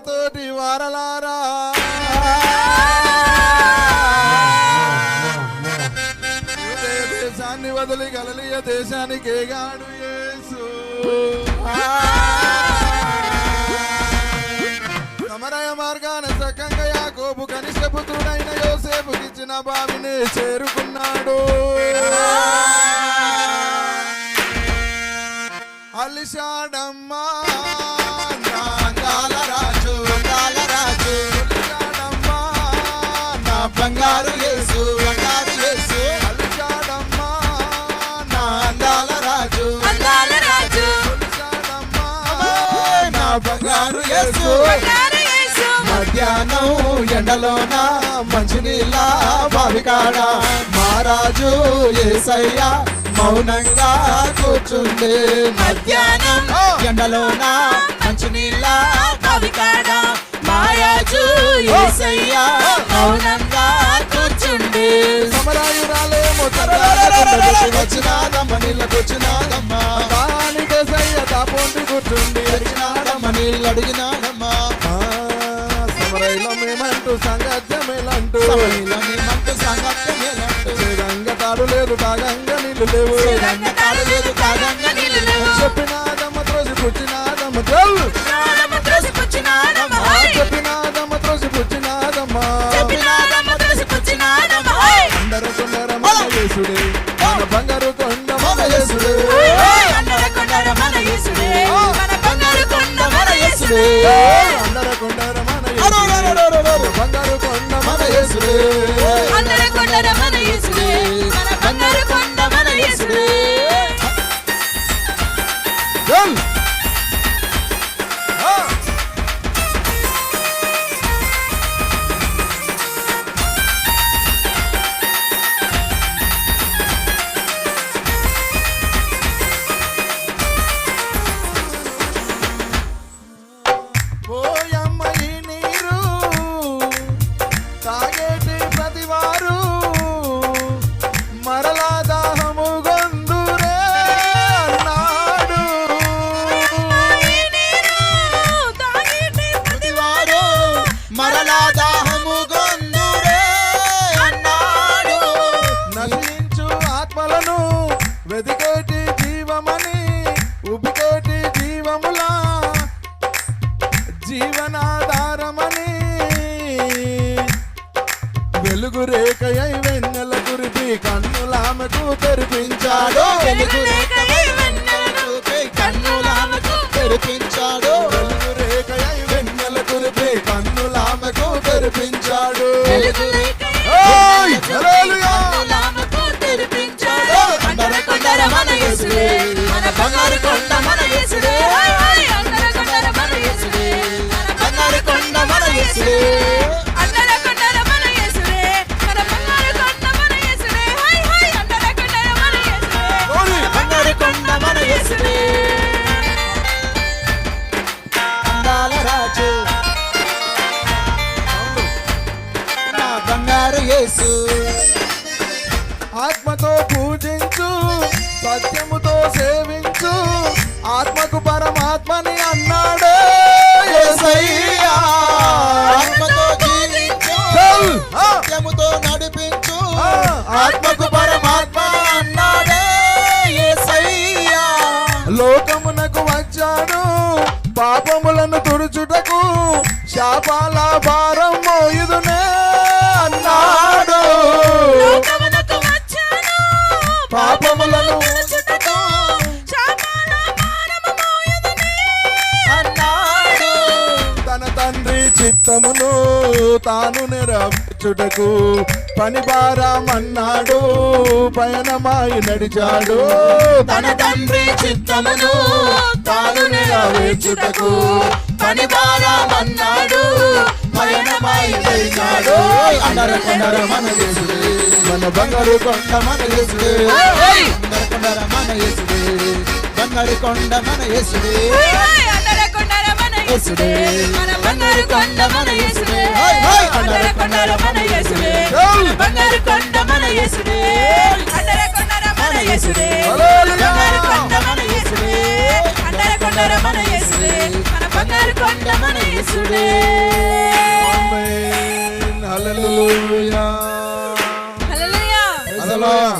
నాతోటి వారలారా. దేశాన్ని వదిలి గలలియ దేశానికి గాడు యేసు. సమరయ మార్గాన సకంగా యాకోబు కనిష్టపుత్రుడైన యోసేపుకిచ్చిన బావిని చేరుకున్నాడు. అలిషాడమ్మా బంగారు యేసు. మధ్యాహ్నం ఎండలోన మంచినీళ్ళ బావికాడ మహారాజు ఏసయ్య మౌనంగా కూర్చుండే మధ్యాహ్నం ఎండలోన మంచినీళ్ళ కవికాడ మాయాజు యేసయ్య మౌనంగా కూర్చుండి సమరాయురాలేమో వచ్చినాదమ్మ నీళ్ళకొచ్చినాదమ్మ దానికేసయ్య తాపొంటి కూర్చుండి నీళ్ళు అడిగినాడమ్మా సమరైలో మేమంటూ సంగత్యమేలంటూ మేమంటూ సంగత్యమేలంటూ శ్రీరంగ తాడు లేదు తాగంగ నీళ్ళు లేవు. శ్రీరంగ తాడు లేదు, తాగంగ నీళ్ళు లేవు. చెప్పినాదమ్మ త్రోసి పుచ్చినాదమ్మ చెల్లు మన మరలా దాహము గొందురే అన్నాడు నశించు ఆత్మలను వెతికేటి జీవమని ఉబికేటి జీవములా జీవనాధారమని. వెలుగు రేఖయై వెన్నెల కురిపి కన్నులామెకు తెరిపించాడు. వెలుగు రేఖయై వెన్నెలను కన్నులామెకు తెరిపించాడు. యేసుడే, మన బంగారు కొండ మన యేసుడే. యేసు ఆత్మతో పూజించు సత్యముతో సేవించు ఆత్మకు పరమాత్మని అన్నాడు యేసయ్యా. ఆత్మతో జీవించు! సత్యముతో నడిపించు! ఆత్మకు పరమాత్మ అన్నాడే యేసయ్యా లోకమునకు వచ్చాను పాపములను తుడుచుటకు శాపాల చిత్తమును తాను నెరవేర్చుటకు పనిభారమన్నాడు పయనమాయి నడిచాడు. తన తండ్రి చిత్తమును తాను నెరవేర్చుటకు పని పయనమాయి నడిచాడు. వెళ్ళాడు కొండర మన మన బంగారు కొండ మన కొండర మన యేసుడే బంగారు కొండ మన యేసుడే హోయ్ హోయ్ అందర కొండర మన యేసుడే, మన బంగారు కొండ మన యేసుడే. హోయ్ హోయ్ అందర కొండర మన యేసుడే, చల్! మన బంగారు కొండ మన యేసుడే. అందర కొండర మన యేసుడే, హల్లెలూయా! బంగారు కొండ మన యేసుడే. అందర కొండర మన యేసుడే, మన బంగారు కొండ మన యేసుడే ఆమేన్. హల్లెలూయా హల్లెలూయా హల్లెలూయా